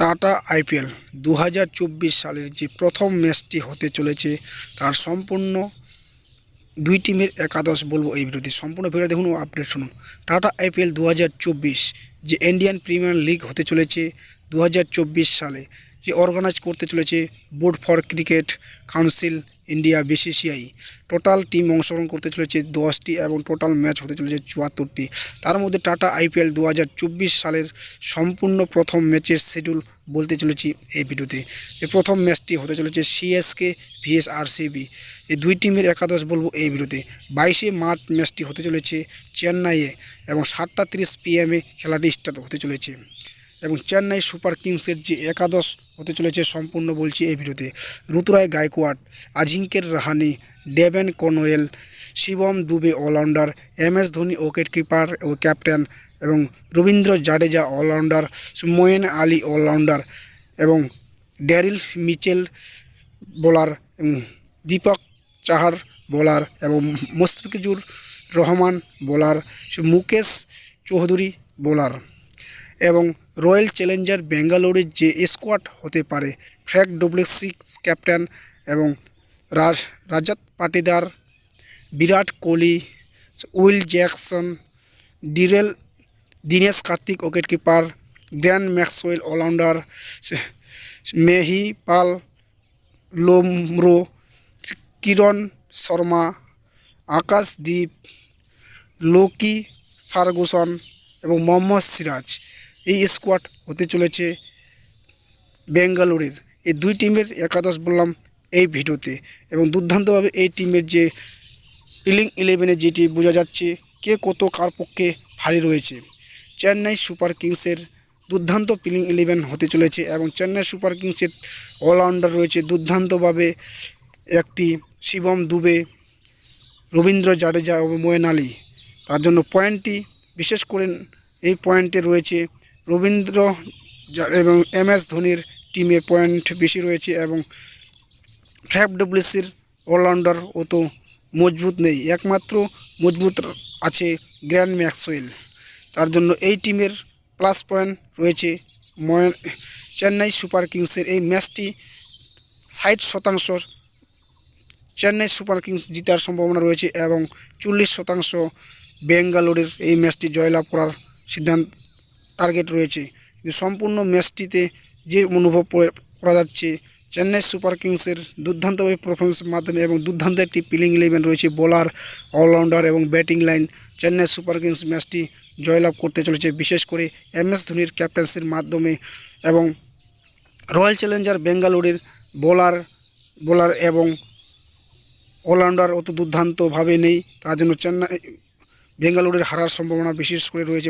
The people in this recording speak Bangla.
টাটা আইপিএল দু হাজার চব্বিশ সালের যে প্রথম ম্যাচটি হতে চলেছে, তার সম্পূর্ণ দুই টিমের একাদশ বলব এই ভিডিওতে সম্পূর্ণ ভিডিও দেখুন আপডেট শুনুন। টাটা আইপিএল দু হাজার চব্বিশ যে ইন্ডিয়ান প্রিমিয়ার লিগ হতে চলেছে দু হাজার চব্বিশ সালে যে অর্গানাইজ করতে চলেছে board for cricket council India BCCI total team অংশগ্রহণ করতে চলেছে দশটি এবং টোটাল ম্যাচ হতে চলেছে চুয়াত্তরটি। তার মধ্যে টাটা আইপিএল দু হাজার চব্বিশ সালের সম্পূর্ণ প্রথম ম্যাচের শিডিউল বলতে চলেছি এই ভিডিওতে। এই প্রথম ম্যাচটি হতে চলেছে সিএসকে ভিএস আরসিবি এই দুই টিমের একাদশ বলব এই ভিডিওতে। বাইশে মার্চ ম্যাচটি হতে চলেছে চেন্নাইয়ে এবং সাতটা তিরিশ পিএমে খেলাটি স্টার্ট হতে চলেছে। এবং চেন্নাই সুপার কিংসের যে একাদশ হতে চলেছে সম্পূর্ণ বলছি এই ভিডিওতে। Ruturaj Gaikwad, Ajinkya Rahane, Devon Conway Shivam Dube allrounder, M S Dhoni wicket keeper ও ক্যাপ্টেন এবং Ravindra Jadeja allrounder Moeen Ali allrounder এবং Daryl Mitchell bowler Deepak Chahar bowler এবং মুশফিকুর রহমান বোলার, মুকেশ চৌধুরী বোলার এবং রয়্যাল চ্যালেঞ্জার বেঙ্গালুরুর যে স্কোয়াড হতে পারে ফ্র্যাক ডব্লিউসিক্স ক্যাপ্টেন এবং Raj Rajat Patidar, Virat Kohli, Will Jackson, derail, Dinesh Karthik wicket keeper Glenn Maxwell allrounder, Mahipal, Lomror, Kiran Sharma, Akashdeep, Lockie Ferguson এবং মোহাম্মদ সিরাজ। এই স্কোয়াড হতে চলেছে বেঙ্গালুরের। এই দুই টিমের একাদশ বললাম এই ভিডিওতে। এবং দুর্দান্তভাবে এই টিমের যে প্লেইং ইলেভেনে যেটি বোঝা যাচ্ছে কে কত কার পক্ষে ভারী রয়েছে। চেন্নাই সুপার কিংসের দুর্দান্ত প্লেইং ইলেভেন হতে চলেছে এবং চেন্নাই সুপার কিংসের অলরাউন্ডার রয়েছে। দুর্দান্তভাবে একটি শিবম দুবে, রবীন্দ্র জাডেজা এবং মোয়েন আলী। তার জন্য পয়েন্টটি বিশেষ করে এই পয়েন্টে রয়েছে রবীন্দ্র এবং এম এস ধোনির টিমে পয়েন্ট বেশি রয়েছে এবং ফ্যাব ডব্লিউসির অলরাউন্ডার অত মজবুত নেই। একমাত্র মজবুত আছে গ্র্যান্ড ম্যাক্সওয়েল তার জন্য এই টিমের প্লাস পয়েন্ট রয়েছে চেন্নাই সুপার কিংসের। এই ম্যাচটি ষাট শতাংশ চেন্নাই সুপার কিংস জিতার সম্ভাবনা রয়েছে এবং চল্লিশ শতাংশ বেঙ্গালুরের এই ম্যাচটি জয়লাভ করার সিদ্ধান্ত টার্গেট রয়েছে। কিন্তু সম্পূর্ণ ম্যাচটিতে যে অনুভব করা যাচ্ছে, চেন্নাই সুপার কিংসের দুর্দান্তভাবে পারফরমেন্সের মাধ্যমে এবং দুর্দান্ত একটি প্লেইং ইলেভেন রয়েছে বোলার অলরাউন্ডার এবং batting line Chennai super kings ম্যাচটি জয়লাভ করতে চলেছে, বিশেষ করে এম এস ধোনির ক্যাপ্টেন্সির মাধ্যমে এবং রয়্যাল চ্যালেঞ্জার বেঙ্গালুরের বোলার বোলার এবং অলরাউন্ডার অত দুর্দান্তভাবে নেই, তার জন্য চেন্নাই বেঙ্গালুরের হারার সম্ভাবনা বিশেষ করে রয়েছে।